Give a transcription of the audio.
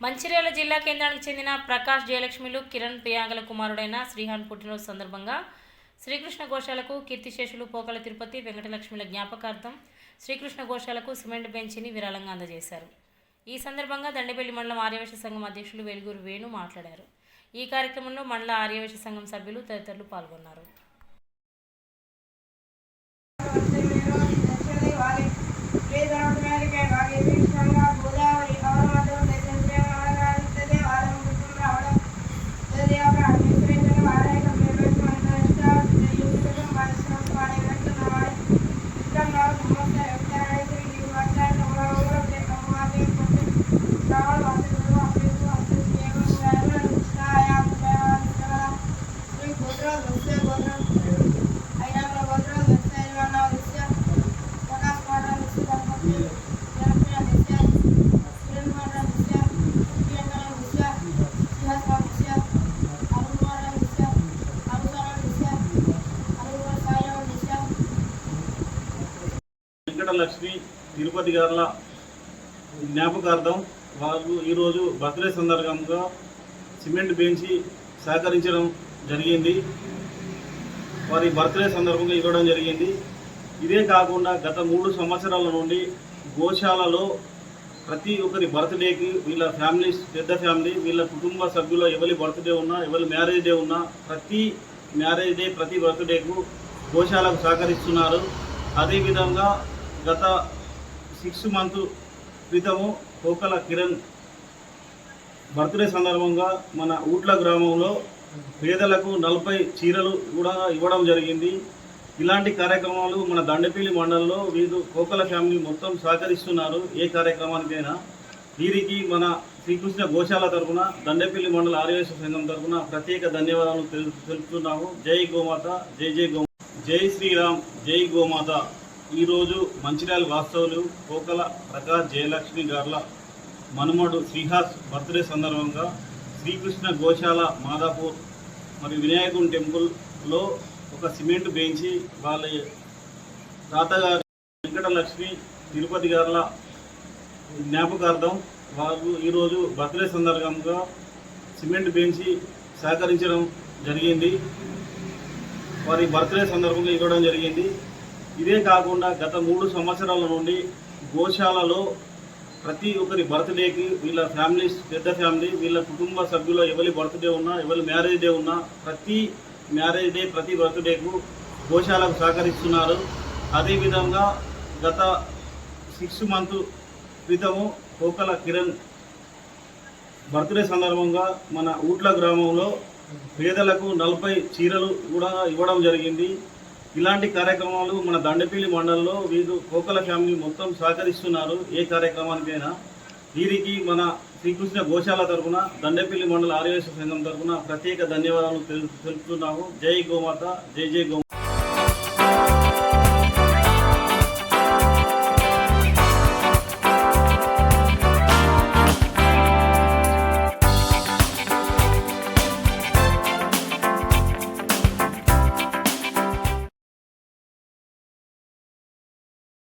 మంచిర్యాల జిల్లా కేంద్రానికి చెందిన ప్రకాష్ జయలక్ష్మిలు కిరణ్ ప్రియాంగల కుమారుడైన శ్రీహాన్ పుట్టినరోజు సందర్భంగా శ్రీకృష్ణ ఘోషాలకు కీర్తిశేషులు పోకల తిరుపతి వెంకటలక్ష్మిల జ్ఞాపకార్థం శ్రీకృష్ణ ఘోషాలకు సిమెంట్ బెంచిని విరాళంగా అందజేశారు. ఈ సందర్భంగా దండపల్లి మండలం ఆర్యవేశ సంఘం అధ్యక్షులు వెలుగురు వేణు మాట్లాడారు. ఈ కార్యక్రమంలో మండల ఆర్యవేశ సంఘం సభ్యులు తదితరులు పాల్గొన్నారు. వెంకటలక్ష్మి తిరుపతి గారుల జ్ఞాపకార్థం వాళ్ళు ఈరోజు బర్త్డే సందర్భంగా సిమెంట్ బెంచి సహకరించడం జరిగింది. వారి బర్త్డే సందర్భంగా ఇవ్వడం జరిగింది. ఇదే కాకుండా గత మూడు సంవత్సరాల నుండి గోశాలలో ప్రతి ఒక్కరి బర్త్డేకి వీళ్ళ ఫ్యామిలీ పెద్ద ఫ్యామిలీ వీళ్ళ కుటుంబ సభ్యుల ఎవరి బర్త్డే ఉన్నా ఎవరి మ్యారేజ్ డే ఉన్నా ప్రతి మ్యారేజ్ డే ప్రతి బర్త్డేకు గోశాలకు సహకరిస్తున్నారు. అదేవిధంగా గత సిక్స్ మంత్ క్రితము కోకల కిరణ్ బర్త్డే సందర్భంగా మన ఊట్ల గ్రామంలో పేదలకు నలభై చీరలు కూడా ఇవ్వడం జరిగింది. ఇలాంటి కార్యక్రమాలు మన దండపల్లి మండలంలో వీరు కోకల ఫ్యామిలీ మొత్తం సహకరిస్తున్నారు. ఏ కార్యక్రమానికైనా వీరికి మన శ్రీకృష్ణ గోశాల తరఫున దండపల్లి మండల ఆర్యవేశ సంఘం తరఫున ప్రత్యేక ధన్యవాదాలు తెలుపుతున్నాము. జై గోమాత జై జై గో జై శ్రీరామ్ జై గోమాత. ఈరోజు మంచిర్యాల వాస్తవులు కోకల ప్రకాష్ జయలక్ష్మి గార్ల మనుమడు శ్రీహాస్ బర్త్డే సందర్భంగా శ్రీకృష్ణ గోశాల మాదాపూర్ మరియు వినాయకుని టెంపుల్లో ఒక సిమెంట్ బెంచి వాళ్ళ తాతగారు వెంకటలక్ష్మి తిరుపతి గారుల జ్ఞాపకార్థం వాళ్ళు ఈరోజు బర్త్డే సందర్భంగా సిమెంట్ బెంచి సహకరించడం జరిగింది. వారి బర్త్డే సందర్భంగా ఇవ్వడం జరిగింది. ఇదే కాకుండా గత మూడు సంవత్సరాల నుండి గోశాలలో ప్రతి ఒక్కరి బర్త్డేకి వీళ్ళ ఫ్యామిలీస్ పెద్ద ఫ్యామిలీ వీళ్ళ కుటుంబ సభ్యుల ఎవరి బర్త్డే ఉన్నా ఎవరి మ్యారేజ్ డే ఉన్నా ప్రతి మ్యారేజ్ డే ప్రతి బర్త్డేకు గోశాలకు సహకరిస్తున్నారు. అదేవిధంగా గత సిక్స్ మంత్ క్రితము కోకల కిరణ్ బర్త్డే సందర్భంగా మన ఊట్ల గ్రామంలో పేదలకు నలభై చీరలు కూడా ఇవ్వడం జరిగింది. ఇలాంటి కార్యక్రమాలు మన దండపల్లి మండలంలో వీరు కోకల ఫ్యామిలీ మొత్తం సహకరిస్తున్నారు. ఏ కార్యక్రమానికైనా వీరికి మన శ్రీకృష్ణ గోశాల తరఫున దండపల్లి మండల ఆర్యవేశ సంఘం తరఫున ప్రత్యేక ధన్యవాదాలు తెలు- తెలుపుతున్నాము. జై గోమాత జై జై గో